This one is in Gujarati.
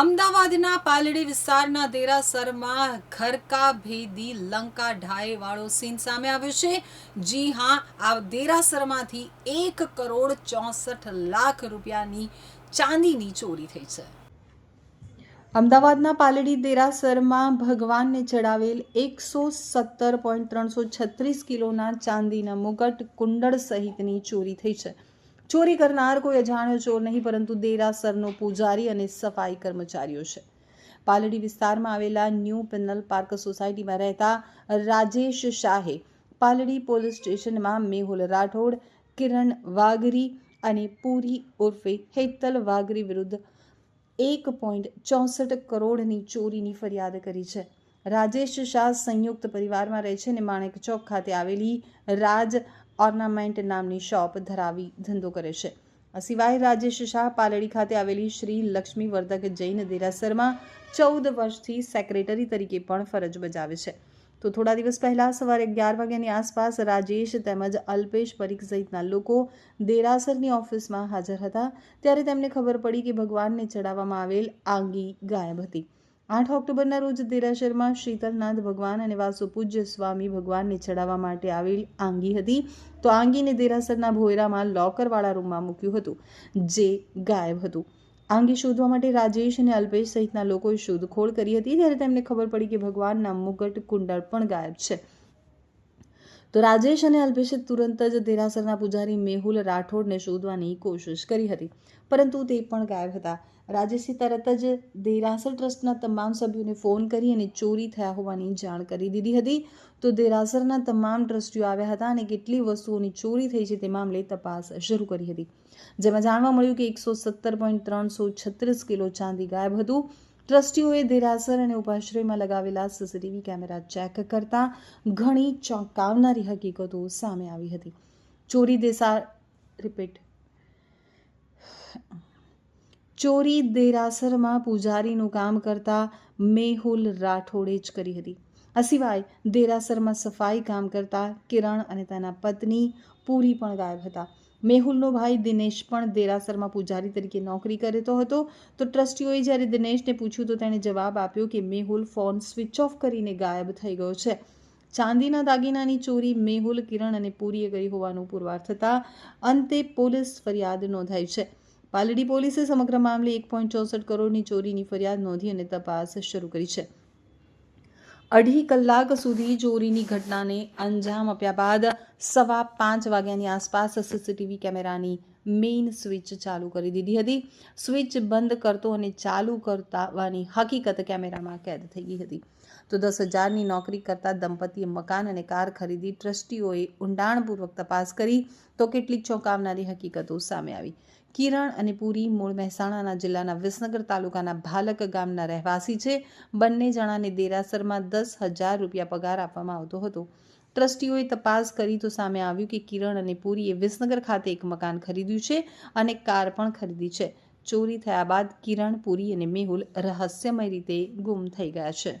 અમદાવાદના પાલડી વિસ્તારના દેરાસરમાં ઘરકા ભેદી લંકા ઢાઈ વાળો સીન સામે આવ્યો છે. જી હા, આ દેરાસરમાંથી એક કરોડ ચોસઠ લાખ રૂપિયાની ચાંદીની ચોરી થઈ છે. અમદાવાદના પાલડી દેરાસરમાં ભગવાનને ચડાવેલ એકસો સત્તર પોઈન્ટ ત્રણસો છત્રીસ કિલોના ચાંદીના મુગટ કુંડળ સહિતની ચોરી થઈ છે. ચોરી કરનાર કોઈ અજાણ્યો ચોર નહીં, પરંતુ દેરાસરનો પૂજારી અને સફાઈ કર્મચારીઓ છે. પાલડી વિસ્તારમાં આવેલા ન્યૂ પેનલ પાર્ક સોસાયટીમાં રહેતા રાજેશ શાહે પાલડી પોલીસ સ્ટેશનમાં મેહુલ રાઠોડ, કિરણ વાઘરી અને પૂરી ઉર્ફે હેતલ વાઘરી વિરુદ્ધ એક પોઈન્ટ ચોસઠ કરોડની ચોરીની ફરિયાદ કરી છે. રાજેશ શાહ સંયુક્ત પરિવારમાં રહે છે અને માણેક ચોક ખાતે આવેલી રાજ ઓર્નામેન્ટ નામની શોપ ધરાવી ધંધો કરે છે. સિવાય રાજેશ શાહ પાલડી ખાતે આવેલી શ્રી લક્ષ્મી વર્ધક જૈન દેરાસરમાં ચૌદ વર્ષથી સેક્રેટરી તરીકે પણ ફરજ બજાવે છે. તો થોડા દિવસ પહેલાં સવારે અગિયાર વાગ્યાની આસપાસ રાજેશ તેમજ અલ્પેશ પરીખ સહિતના લોકો દેરાસરની ઓફિસમાં હાજર હતા. ત્યારે તેમને ખબર પડી કે ભગવાનને ચડાવવામાં આવેલ આંગી ગાયબ હતી. આઠ ઓક્ટોબરના રોજ દેરાસરમાં શીતલનાથ ભગવાન અને વાસુપૂજ્ય સ્વામી ભગવાનને ચડાવવા માટે આવેલ આંગી હતી. તો આંગીને દેરાસરના ભોયરામાં લોકરવાળા રૂમમાં મૂક્યું હતું, જે ગાયબ હતું. આંગી શોધવા માટે રાજેશ અને અલ્પેશ સહિતના લોકોએ શોધખોળ કરી હતી, ત્યારે તેમને ખબર પડી કે ભગવાનના મુગટ કુંડળ પણ ગાયબ છે. તો રાજેશ અને અલ્પેશે તુરંત જ દેરાસરના પૂજારી મેહુલ રાઠોડને શોધવાની કોશિશ કરી હતી, પરંતુ તે પણ ગાયબ હતા. રાજેશે તરત જ દેરાસર ટ્રસ્ટના તમામ સભ્યોને ફોન કરી અને ચોરી થયા હોવાની જાણ કરી દીધી હતી. તો દેરાસરના તમામ ટ્રસ્ટીઓ આવ્યા હતા અને કેટલી વસ્તુઓની ચોરી થઈ છે તે મામલે તપાસ શરૂ કરી હતી. જેમાં જાણવા મળ્યું કે એકસો સત્તર પોઈન્ટ ત્રણસો છત્રીસ કિલો ચાંદી ગાયબ હતું. ટ્રસ્ટીઓએ દેરાસર અને ઉપાશ્રયમાં લગાવેલા સીસીટીવી કેમેરા ચેક કરતા ઘણી ચોંકાવનારી હકીકતો સામે આવી હતી. ચોરી દેસા રિપીટ ચોરી દેરાસરમાં પૂજારીનું કામ કરતા મેહુલ રાઠોડે જ કરી હતી. આ સિવાય દેરાસરમાં સફાઈ કામ કરતા કિરણ અને તેના પત્ની પૂરી પણ ગાયબ હતા. મેહુલનો ભાઈ દિનેશ પણ દેરાસરમાં પૂજારી તરીકે નોકરી કરતો હતો. તો ટ્રસ્ટીઓએ જ્યારે દિનેશને પૂછ્યું તો તેણે જવાબ આપ્યો કે મેહુલ ફોન સ્વિચ ઓફ કરીને ગાયબ થઈ ગયો છે. ચાંદીના દાગીનાની ચોરી મેહુલ, કિરણ અને પૂરીએ કરી હોવાનું પુરવાર થતાં અંતે પોલીસ ફરિયાદ નોંધાઈ છે. પાલડી પોલીસે સમગ્ર મામલે એક પોઈન્ટ ચોસઠ કરોડની ચોરીની ફરિયાદ નોંધી અને તપાસ શરૂ કરી છે. અઢી કલાક સુધી ચોરીની ઘટનાને અંજામ આપ્યા બાદ સવા પાંચ વાગ્યાની આસપાસ સીસીટીવી કેમેરાની મેઇન સ્વિચ ચાલુ કરી દીધી હતી. સ્વિચ બંધ કરતો અને ચાલુ કરતાવાની હકીકત કેમેરામાં કેદ થઈ ગઈ હતી. તો દસ હજારની નોકરી કરતા દંપતીએ મકાન અને કાર ખરીદી ટ્રસ્ટીઓએ ઊંડાણપૂર્વક તપાસ કરી. તો કેટલીક ચોંકાવનારી હકીકતો સામે આવી. કિરણ અને પુરી મૂળ મહેસાણાના જિલ્લાના વિસનગર તાલુકાના ભાલક ગામના રહેવાસી છે. બંને જણાને દેરાસરમાં દસ હજાર રૂપિયા પગાર આપવામાં આવતો હતો. ટ્રસ્ટીઓએ તપાસ કરી તો સામે આવ્યું કે કિરણ અને પુરીએ વિસનગર ખાતે એક મકાન ખરીદ્યું છે અને કાર પણ ખરીદી છે. ચોરી થયા બાદ કિરણ, પુરી અને મેહુલ રહસ્યમય રીતે ગુમ થઈ ગયા છે.